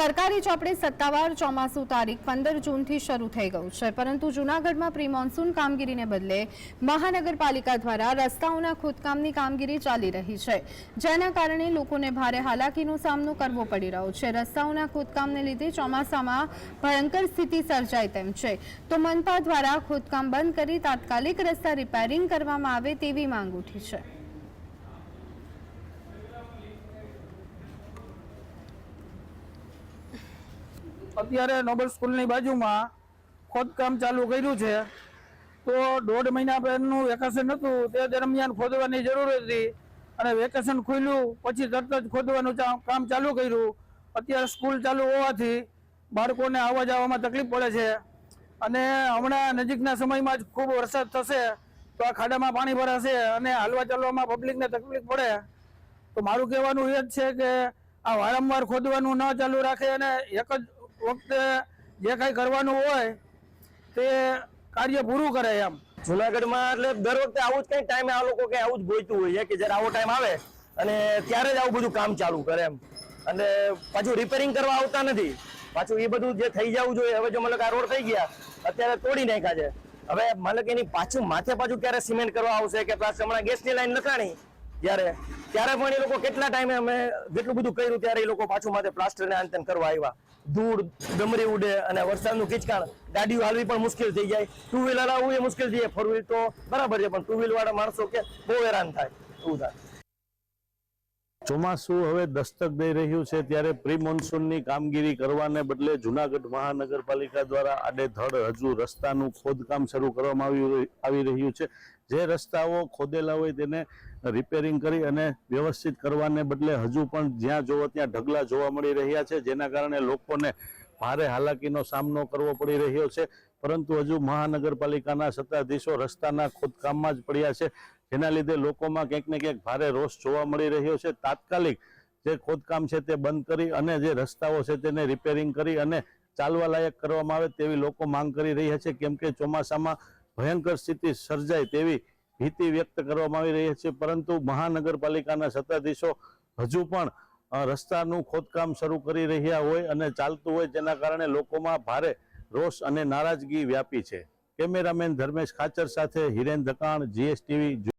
સરકારી ચોપડે સત્તાવાર ચોમાસું તારીખ પંદર જૂનથી શરૂ થઈ ગયું છે. પરંતુ જૂનાગઢમાં પ્રી મોન્સૂન કામગીરીને બદલે મહાનગરપાલિકા દ્વારા રસ્તાઓના ખોદકામની કામગીરી ચાલી રહી છે. જેના કારણે લોકોને ભારે હાલાકીનો સામનો કરવો પડી રહ્યો છે. રસ્તાઓના ખોદકામને લીધે ચોમાસામાં ભયંકર સ્થિતિ સર્જાય તેમ છે. તો મનપા દ્વારા ખોદકામ બંધ કરી તાત્કાલિક રસ્તા રિપેરિંગ કરવામાં આવે તેવી માંગ ઉઠી છે. અત્યારે નોબલ સ્કૂલની બાજુમાં ખોદકામ ચાલુ કર્યું છે. તો દોઢ મહિના પહેલાનું વેકેશન હતું. તે દરમિયાન ખોદવાની જરૂર હતી અને વેકેશન ખુલ્યું. પછી તરત જ ખોદવાનું કામ ચાલુ કર્યું. અત્યારે સ્કૂલ ચાલુ હોવાથી બાળકોને આવવા જવામાં તકલીફ પડે છે. અને હમણાં નજીકના સમયમાં જ ખૂબ વરસાદ થશે તો આ ખાડામાં પાણી ભરાશે અને હાલવા ચાલવામાં પબ્લિકને તકલીફ પડે. તો મારું કહેવાનું એ જ છે કે આ વારંવાર ખોદવાનું ન ચાલુ રાખે અને એક જ વખતે જે કાંઈ કરવાનું હોય તે કાર્ય પૂરું કરે એમ. જુનાગઢમાં એટલે દર વખતે આવું જ કઈ ટાઈમે આ લોકો કઈ આવું જ ગોઈતું હોય છે કે જ્યારે આવો ટાઈમ આવે અને ત્યારે જ આવું બધું કામ ચાલુ કરે એમ. અને પાછું રિપેરિંગ કરવા આવતા નથી. પાછું એ બધું જે થઈ જવું જોઈએ, હવે જો મતલબ આ રોડ થઈ ગયા, અત્યારે તોડી નાખ્યા છે. હવે મતલબ એની પાછું માથે પાછું ક્યારે સિમેન્ટ કરવા આવશે કે પ્લસ હમણાં ગેસની લાઈન નખાણી જ્યારે ત્યારે પણ એ લોકો કેટલા ટાઈમે અમે જેટલું બધું કર્યું ત્યારે એ લોકો પાછું માથે પ્લાસ્ટર ને આંતન કરવા આવ્યા. ધૂળ, ડમરી ઉડે અને વરસાદનું કિચકાણ. ગાડીઓ હાલવી પણ મુશ્કેલ થઈ જાય. ટુ વ્હીલર આવવું એ મુશ્કેલ થઈ જાય. ફોર વ્હીલ તો બરાબર છે, પણ ટુ વ્હીલ વાળા માણસો કે બહુ હેરાન થાય. એવું થાય. ચોમાસું હવે દસ્તક દઈ રહ્યું છે ત્યારે પ્રી મોન્સૂનની કામગીરી કરવાને બદલે જુનાગઢ મહાનગરપાલિકા દ્વારા આડેધડ હજુ રસ્તાનું ખોદકામ શરૂ કરવામાં આવી આવી રહ્યું છે. જે રસ્તાઓ ખોદેલા હોય તેને રિપેરિંગ કરી અને વ્યવસ્થિત કરવાને બદલે હજુ પણ જ્યાં જોવો ત્યાં ઢગલા જોવા મળી રહ્યા છે, જેના કારણે લોકોને ભારે હાલાકીનો સામનો કરવો પડી રહ્યો છે. પરંતુ હજુ મહાનગરપાલિકાના સત્તાધીશો રસ્તાના ખોદકામમાં જ પડ્યા છે. જેના લીધે લોકોમાં ક્યાંક ને ક્યાંક ભારે રોષ જોવા મળી રહ્યો છે. તાત્કાલિક જે ખોદકામ છે તે બંધ કરી અને જે રસ્તાઓ છે તેને રિપેરિંગ કરી અને ચાલવા લાયક કરવામાં આવે તેવી લોકો માંગ કરી રહ્યા છે. કેમ કે ચોમાસામાં ભયંકર સ્થિતિ સર્જાય તેવી ભીતિ વ્યક્ત કરવામાં આવી રહી છે. પરંતુ મહાનગરપાલિકાના સત્તાધીશો હજુ પણ રસ્તાનું ખોદકામ શરૂ કરી રહ્યા હોય અને ચાલતું હોય જેના કારણે લોકોમાં ભારે રોષ અને નારાજગી વ્યાપી છે. કેમેરામેન ધર્મેશ ખાચર સાથે હિરેન ધકાણ, જીએસટીવી